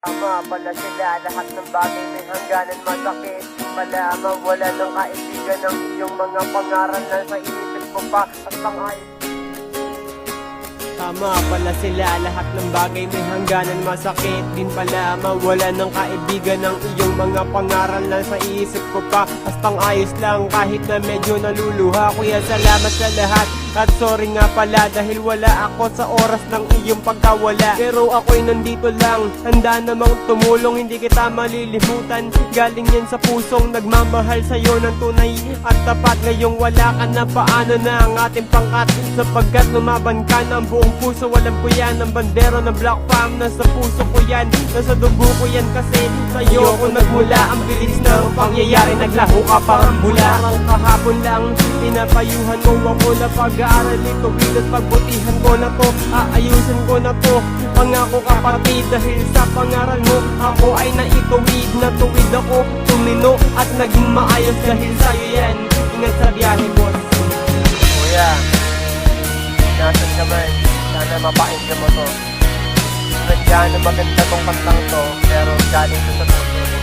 Tama pala sila lahat ng bagay may hangganan masakit Pala mawala ng kaibigan ng iyong mga pangaral na sa inisip ko pa at ayos Tama pala sila lahat ng bagay may hangganan masakit. Din pala mawala ng kaibigan ng iyong mga pangaral na sa isip ko pa. Hastang ayos lang kahit na medyo naluluha. Kuya salamat sa lahat at sorry nga pala dahil wala ako sa oras ng iyong pagkawala. Pero ako'y nandito lang, handa namang tumulong Hindi kita malilimutan, galing yan sa pusong Nagmamahal sa'yo ng tunay at tapat. Ngayong wala ka na paano na ang ating pangkat? Sapagkat lumaban ka ng buong puso Alam ko yan, ang bandero ng Black Fam Nasa puso ko yan, nasa dugo ko yan Kasi sa'yo ko nagmula. Ang bilis ng pangyayari, naglaho ka parang Parang kahapon lang, pinapayuhan mo ako na pag-aaral ito. Bigat pagbutihan ko na to, aayusin ko na to. Pangako kapatid dahil sa pangaral mo Ako ay naituwid, natuwid ako. Tumino at naging maayos dahil sa'yo yan. Ingat sa biyahe boss. Kuya, nasan ka man? Sana mapakinggan mo to. Nandiyan na maganda tong kantang to Pero galing ko sa puso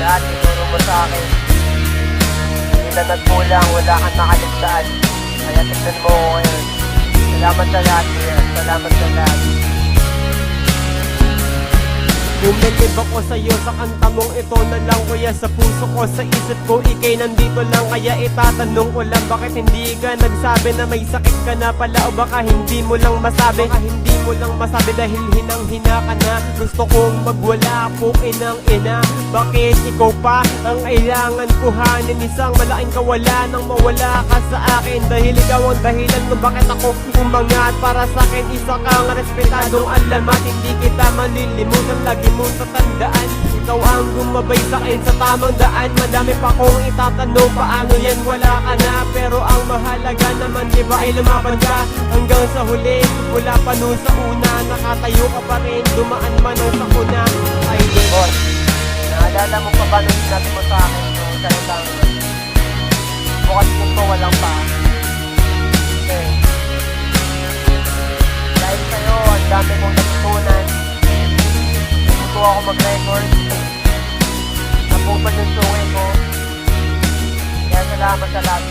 Lahat tinuro mo sa akin. Hindi na nagkulang, wala kang nakaligtaan Kaya tignan mo ngayon. Salamat sa lahat, Salamat sa lahat Bumilib ako sa'yo sa kanta mong ito na lang Kuya. Sa puso ko, sa isip ko Ikay nandito lang. Kaya itatanong ko lang Bakit hindi ka nagsabi na may sakit ka na pala? O baka hindi mo lang masabi? Baka hindi mo lang masabi dahil hinang hina ka na. Gusto kong magwala po inang ina. Bakit ikaw pa ang kailangan kuhanin? Isang malaking kawala nang mawala ka sa akin. Dahil ikaw ang dahilan kung bakit ako umangat. Para sa akin isa kang respetadong alamat. Hindi kita malilimutan lagi mong tatandaan. Ikaw ang gumabay sa akin sa tamang daan. Madami pa kong itatanong paano yan? Wala ka na Pero ang mahalaga naman di ba ay lumaban ka? Hanggang sa huli mula pa nun sa una Nakatayo ka pa rin dumaan man ang sakuna Ay Boss, naalala mo pa ba nung sinabi mo sa akin yung salitang Bukas ko walang pa Suwi ko. Kaya salamat sa lahat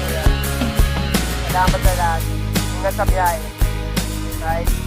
Salamat sa lahat. Ingat sa biyahe. Right